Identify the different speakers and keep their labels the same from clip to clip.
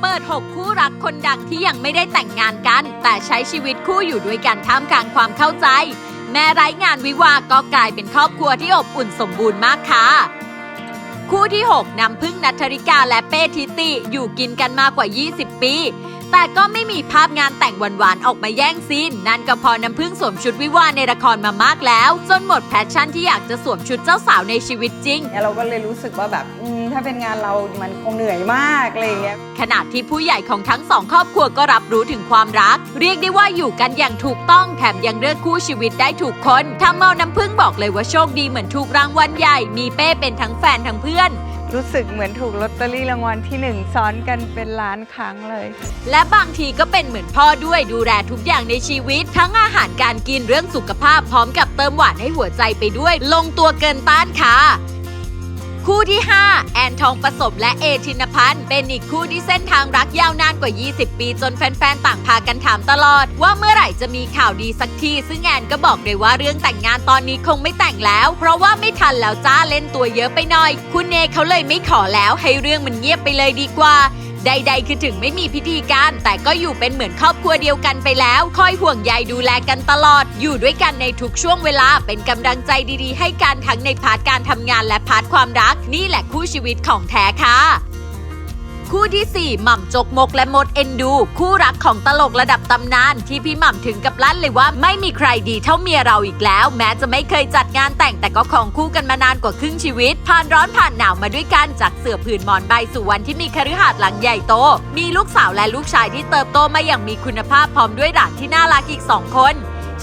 Speaker 1: เปิด 6 คู่รักคนดังที่ยังไม่ได้แต่งงานกัน แต่ใช้ชีวิตคู่อยู่ด้วยกันท่ามกลางความเข้าใจ แม้ไร้งานวิวาก็กลายเป็นครอบครัวที่อบอุ่นสมบูรณ์มากค่ะ คู่ที่ 6น้ำพึ่งนัทธริกาและเป้ทิติอยู่กินกันมากกว่า 20 ปี แต่ก็ไม่มีภาพงานแต่งหวานๆออกมาแย่งซีนนั่นก็เพอน้ำพึ่งสวมชุดวิวาห์ในละครมามากแล้ว จนหมดแพชชั่นที่อยากจะสวมชุดเจ้าสาวในชีวิตจริง
Speaker 2: เนี่ยเราก็เลยรู้สึกว่าแบบอืมถ้าเป็นงานเรา มันคงเหนื่อยมากอะไรอย่างเงี้ย
Speaker 1: ขณะที่ผู้ใหญ่ของทั้งสองครอบครัวก็รับรู้ถึงความรัก เรียกได้ว่าอยู่กันอย่างถูกต้องแถมยังเลือกคู่ชีวิตได้ถูกคนทำเอาน้ำพึ่งบอกเลยว่าโชคดีเหมือนถูกรางวัลใหญ่ มีเป้เป็นทั้งแฟนทั้งเพื่อน
Speaker 2: รู้สึกเหมือนถูกลอตเตอรี่รางวัลที่หนึ่งซ้อนกันเป็นล้านครั้งเลย
Speaker 1: และบางทีก็เป็นเหมือนพ่อด้วยดูแลทุกอย่างในชีวิต ทั้งอาหารการกินเรื่องสุขภาพพร้อมกับเติมหวานให้หัวใจไปด้วย ลงตัวเกินต้านค่ะ คู่ที่ 5 แอนทองผสมและเอธินพันธ์เป็นอีกคู่ที่เส้นทางรักยาวนานกว่า 20 ปีจนแฟนๆ ต่างพากันถามตลอด ว่าเมื่อไหร่จะมีข่าวดีสักที ซึ่งแอนก็บอกเลยว่าเรื่องแต่งงานตอนนี้คงไม่แต่งแล้ว เพราะว่าไม่ทันแล้วจ้าเล่นตัวเยอะไปหน่อย คุณเนเขาเลยไม่ขอแล้วให้เรื่องมันเงียบไปเลยดีกว่า ใด ๆ คือถึงไม่มีพิธีการ แต่ก็อยู่เป็นเหมือนครอบครัวเดียวกันไปแล้ว คอยห่วงใยดูแลกันตลอด อยู่ด้วยกันในทุกช่วงเวลา เป็นกำลังใจดีๆ ให้กันทั้งในพาร์ทการทำงานและพาร์ทความรัก นี่แหละคู่ชีวิตของแท้ค่ะ ที่ 4 หม่ำจกมกและมดเอ็นดู คู่รักของตลกระดับตำนาน ที่พี่หม่ำถึงกับลั่นเลยว่าไม่มีใครดีเท่าเมียเราอีกแล้ว แม้จะไม่เคยจัดงานแต่งแต่ก็ของคู่กันมานานกว่าครึ่งชีวิต ผ่านร้อนผ่านหนาวมาด้วยกันจากเสือผืนหมอนใบสู่วันที่มีคฤหาสน์หลังใหญ่โต มีลูกสาวและลูกชายที่เติบโตมาอย่างมีคุณภาพพร้อมด้วยหลานที่น่ารักอีกสองคน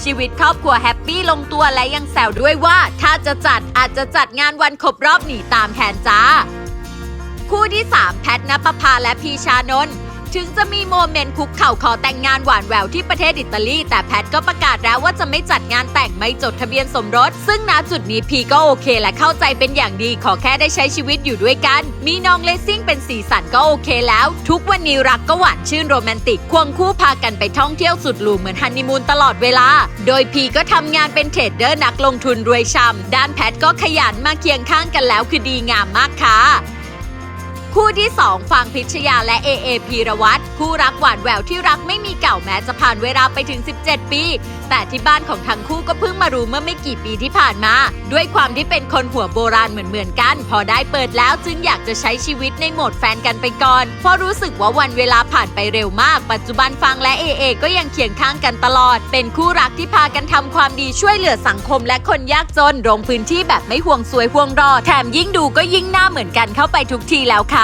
Speaker 1: ชีวิตครอบครัวแฮปปี้ลงตัวและยังแซวด้วยว่า ถ้าจะจัดอาจจะจัดงานวันครบรอบหนีตามแทนจ้า คู่ที่ 3 แพทนปภาและพีชานนท์ถึงจะมีโมเมนต์คุกเข่าขอแต่งงานหวานแหววที่ประเทศอิตาลี แต่แพทก็ประกาศแล้วว่าจะไม่จัดงานแต่งไม่จดทะเบียนสมรส ซึ่งณจุดนี้พีก็โอเคและเข้าใจเป็นอย่างดีขอแค่ได้ใช้ชีวิตอยู่ด้วยกัน มีน้องเลซิ่งเป็นสีสันก็โอเคแล้ว ทุกวันนี้รักก็หวานชื่นโรแมนติก ควงคู่พากันไปท่องเที่ยวสุดหรูเหมือนฮันนีมูนตลอดเวลา โดยพีก็ทำงานเป็นเทรดเดอร์นักลงทุนรวยช่ำด้านแพทก็ขยันมาเคียงข้างกันแล้วคือดีงามมากค่ะ คู่ที่ 2 ฟังพิชยาและเอเอพีรวัตรคู่รักหวานแหววที่รักไม่มีเก่าแม้จะผ่านเวลาไปถึง 17 ปี แต่ที่บ้านของทั้งคู่ก็เพิ่งมารู้เมื่อไม่กี่ปีที่ผ่านมา ด้วยความที่เป็นคนหัวโบราณเหมือนเหมือนๆกัน พอได้เปิดแล้วจึงอยากจะใช้ชีวิตในโหมดแฟนกันไปก่อน เพราะรู้สึกว่าวันเวลาผ่านไปเร็วมาก ปัจจุบันฟังและเอเอก็ยังเคียงข้างกันตลอด เป็นคู่รักที่พากันทำความดีช่วยเหลือสังคมและคนยากจนลงพื้นที่แบบไม่ห่วงสวยห่วงรอดแถมยิ่งดูก็ยิ่งหน้าเหมือนกันเข้าไปทุกทีแล้วค่ะ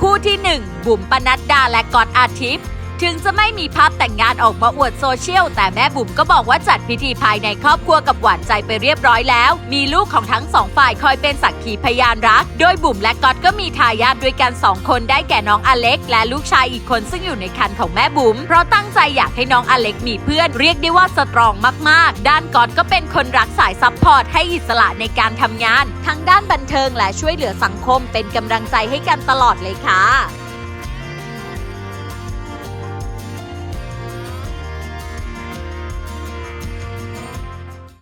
Speaker 1: คู่ที่ 1 บุ๋มปนัดดาและกอดอาทิตย์ ถึงจะไม่มีภาพแต่งงานออกมาอวดโซเชียล แต่แม่บุ๋มก็บอกว่าจัดพิธีภายในครอบครัวกับหวานใจไปเรียบร้อยแล้ว มีลูกของทั้งสองฝ่ายคอยเป็นสักขีพยานรัก โดยบุ๋มและก๊อตก็มีทายาทด้วยกัน 2 คนได้แก่น้องอเล็ก และลูกชายอีกคนซึ่งอยู่ในคันของแม่บุ๋มเพราะตั้งใจอยากให้น้องอเล็กมีเพื่อนเรียกได้ว่าสตรองมากๆ ด้านก๊อตก็เป็นคนรักสายซัพพอร์ตให้อิสระในการทำงาน ทั้งด้านบันเทิงและช่วยเหลือสังคมเป็นกำลังใจให้กันตลอดเลยค่ะ